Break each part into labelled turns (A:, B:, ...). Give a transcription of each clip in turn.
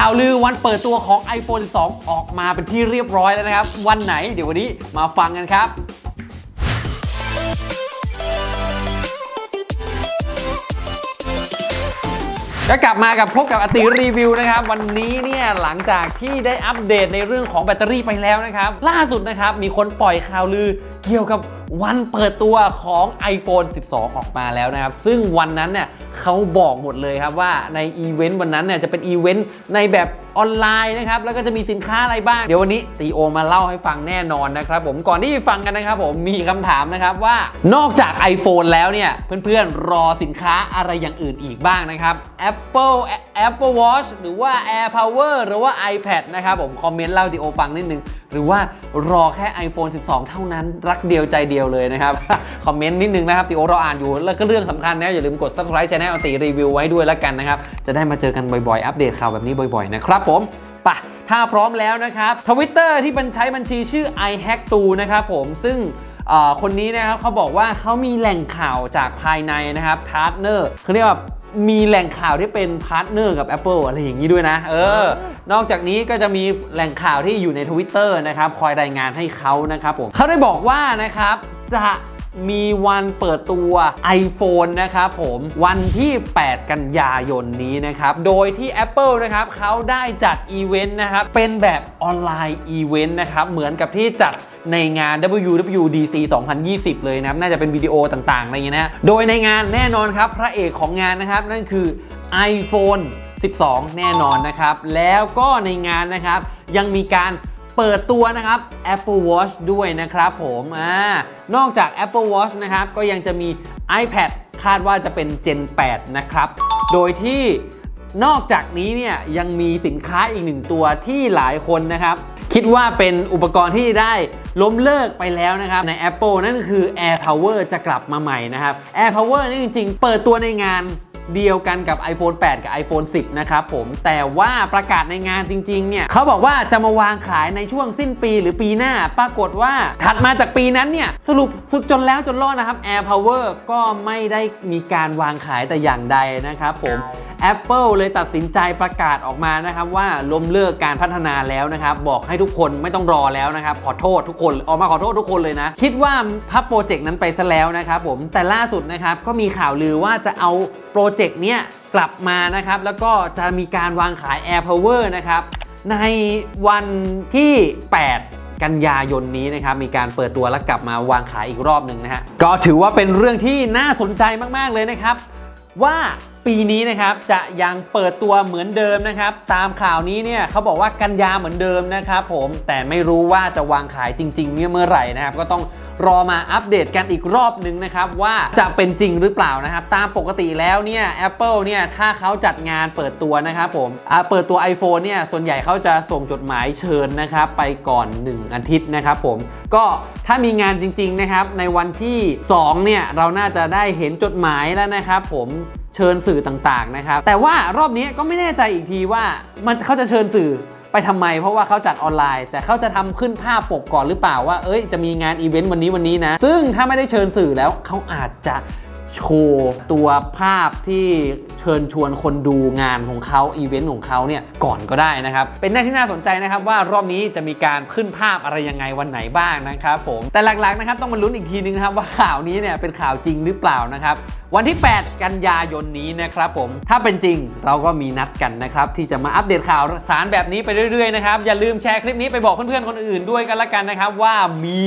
A: ข่าวลือวันเปิดตัวของ iPhone 12 ออกมาเป็นที่เรียบร้อยแล้วนะครับ วันไหนเดี๋ยววันนี้มาฟังกันครับก็กลับมากับพบกับอติรีวิวนะครับ วันนี้เนี่ยหลังจากที่ได้อัปเดตในเรื่องของแบตเตอรี่ไปแล้วนะครับ ล่าสุดนะครับ มีคนปล่อยข่าวลือเกี่ยวกับวันเปิดตัวของ iPhone 12 ออกมาแล้วนะครับ ซึ่งวันนั้นเนี่ย เขาบอกหมดเลยครับว่าในอีเวนต์วันนั้นเนี่ยจะเป็นอีเวนต์ในแบบออนไลน์นะครับแล้วก็จะมีสินค้าอะไรบ้าง เดี๋ยววันนี้ตีโอมาเล่าให้ฟังแน่นอนนะครับผมก่อนที่จะฟังกันนะครับผมมีคำถามนะครับว่านอกจาก iPhone แล้วเนี่ยเพื่อนๆรอสินค้าอะไรอย่างอื่นอีกบ้างนะครับ Apple Apple Watch หรือว่า Air Power หรือว่า iPad นะครับผมคอมเมนต์เล่าตีโอฟังนิดนึง หรือว่ารอแค่ iPhone 12 เท่านั้น รักเดียวใจเดียวเลยนะครับ คอมเมนต์นิดนึงนะครับติโอเราอ่านอยู่ แล้วก็เรื่องสำคัญนะอย่าลืมกด subscribe channel ติรีวิวไว้ด้วยแล้วกันนะครับ จะได้มาเจอกันบ่อยๆ อัปเดตข่าวแบบนี้บ่อยๆ นะครับผมปะถ้าพร้อมแล้วนะครับทวิตเตอร์ที่บันใช้บัญชีชื่อ iHack2 นะครับผมซึ่งคนนี้นะครับเขาบอกว่าเขามีแหล่งข่าวจากภายในนะครับพาร์ทเนอร์เขาเรียกว่า มีแหล่งข่าวที่เป็นพาร์ทเนอร์กับ Apple อะไรอย่างนี้ด้วยนะ เออ นอกจากนี้ก็จะมีแหล่งข่าวที่อยู่ใน Twitter นะครับ คอยรายงานให้เขานะครับผมเขาได้บอกว่านะครับจะ มีวันเปิดตัว iPhone นะครับผมวันที่ 8 กันยายนนี้นะครับ โดยที่ Apple นะครับเขาได้จัดอีเวนต์นะครับ เป็นแบบออนไลน์อีเวนต์นะครับ เหมือนกับที่จัดในงาน WWDC 2020 เลยนะครับ น่าจะเป็นวิดีโอต่างๆอะไรอย่างเงี้ยนะโดยในงานแน่นอนครับ พระเอกของงานนะครับ นั่นคือ iPhone 12 แน่นอนนะครับ แล้วก็ในงานนะครับยังมีการ เปิดตัวนะครับ Apple Watch ด้วยนะครับผมอ่านอกจาก Apple Watch นะครับก็ยังจะมี iPad คาดว่าจะเป็น Gen 8 นะครับ โดยที่นอกจากนี้เนี่ยยังมีสินค้าอีกหนึ่งตัวที่หลายคนนะครับ คิดว่าเป็นอุปกรณ์ที่ได้ล้มเลิกไปแล้วนะครับ ใน Apple นั่นคือ Air Power จะกลับมาใหม่นะครับ Air Power นี่จริง ๆ เปิดตัวในงาน เดียวกันกับ iPhone 8 กับ iPhone 10 นะครับผม แต่ว่าประกาศในงานจริงๆ เนี่ยเขาบอกว่าจะมาวางขายในช่วงสิ้นปีหรือปีหน้า ปรากฏว่าถัดมาจากปีนั้นเนี่ย สรุปสุดจนแล้วจนรอดนะครับ Air Power ก็ไม่ได้มีการวางขายแต่อย่างใดนะครับผม Apple เลยตัดสินใจประกาศออกมานะครับว่าล้มเลิกการพัฒนาแล้วนะครับ บอกให้ทุกคนไม่ต้องรอแล้วนะครับ ขอโทษทุกคนออกมาขอโทษทุกคนเลยนะ คิดว่าพับโปรเจกต์นั้นไปซะแล้วนะครับผมแต่ล่าสุดนะครับก็มีข่าวลือว่าจะเอาโปรเจกต์เนี้ยกลับมานะครับ แล้วก็จะมีการวางขาย Air Power นะครับในวันที่ 8กันยายนนี้นะครับมีการเปิดตัวและกลับมาวางขายอีกรอบหนึ่งนะฮะก็ถือว่าเป็นเรื่องที่น่าสนใจมาก ๆ เลยนะครับ ว่า ปีนี้นะครับจะยังเปิดตัวเหมือนเดิมนะครับ ตามข่าวนี้เนี่ยเขาบอกว่ากันยาเหมือนเดิมนะครับผมแต่ไม่รู้ว่าจะวางขายจริงๆเนี่ยเมื่อไหร่นะครับ ก็ต้องรอมาอัปเดตกันอีกรอบหนึ่งนะครับ ว่าจะเป็นจริงหรือเปล่านะครับ ตามปกติแล้วเนี่ย Apple เนี่ยถ้าเขาจัดงานเปิดตัวนะครับผมเปิดตัว iPhone เนี่ยส่วนใหญ่เขาจะส่งจดหมายเชิญนะครับไปก่อน 1 อาทิตย์นะครับผมก็ถ้ามีงานจริงๆนะครับในวันที่2เนี่ยเราน่าจะได้เห็นจดหมายแล้วนะครับผม เชิญสื่อต่างๆนะครับ แต่ว่ารอบนี้ก็ไม่แน่ใจอีกทีว่ามันเขาจะเชิญสื่อไปทำไม เพราะว่าเขาจัดออนไลน์ แต่เขาจะทำขึ้นภาพปกก่อนหรือเปล่าว่าเอ้ยจะมีงานอีเวนต์วันนี้วันนี้นะ ซึ่งถ้าไม่ได้เชิญสื่อแล้วเขาอาจจะ โชว์ตัวภาพที่เชิญชวนคนดูงานของเขาอีเวนต์ของเขาเนี่ยก่อนก็ได้นะครับ เป็นหน้าที่น่าสนใจนะครับว่ารอบนี้จะมีการขึ้นภาพอะไรยังไงวันไหนบ้างนะครับผมแต่หลักๆนะครับต้องมาลุ้นอีกทีนึงนะครับว่าข่าวนี้เนี่ยเป็นข่าวจริงหรือเปล่านะครับวันที่ 8 กันยายนนี้นะครับผม ถ้าเป็นจริงเราก็มีนัดกันนะครับ ที่จะมาอัปเดตข่าวสารแบบนี้ไปเรื่อยๆนะครับ อย่าลืมแชร์คลิปนี้ไปบอกเพื่อนๆคนอื่นด้วยกันละกันนะครับ ว่ามี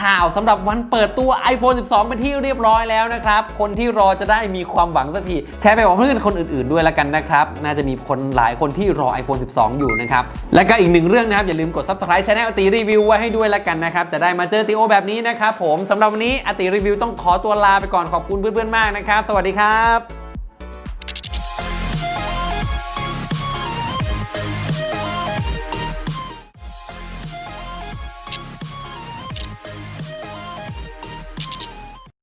A: ข่าวสำหรับวันเปิดตัว iPhone 12 เป็นที่เรียบร้อยแล้วนะครับ คนที่รอจะได้มีความหวังสักทีแชร์ไปบอกเพื่อนคนอื่นๆด้วยละกันนะครับ น่าจะมีคนหลายคนที่รอ iPhone 12 อยู่นะครับ และก็อีกหนึ่งเรื่องนะครับ อย่าลืมกด subscribe channel ตีรีวิวไว้ให้ด้วยละกันนะครับ จะได้มาเจอตีโอแบบนี้นะครับผมสำหรับวันนี้อติรีวิวต้องขอตัวลาไปก่อนขอบคุณเพื่อนๆมากนะครับ สวัสดีครับ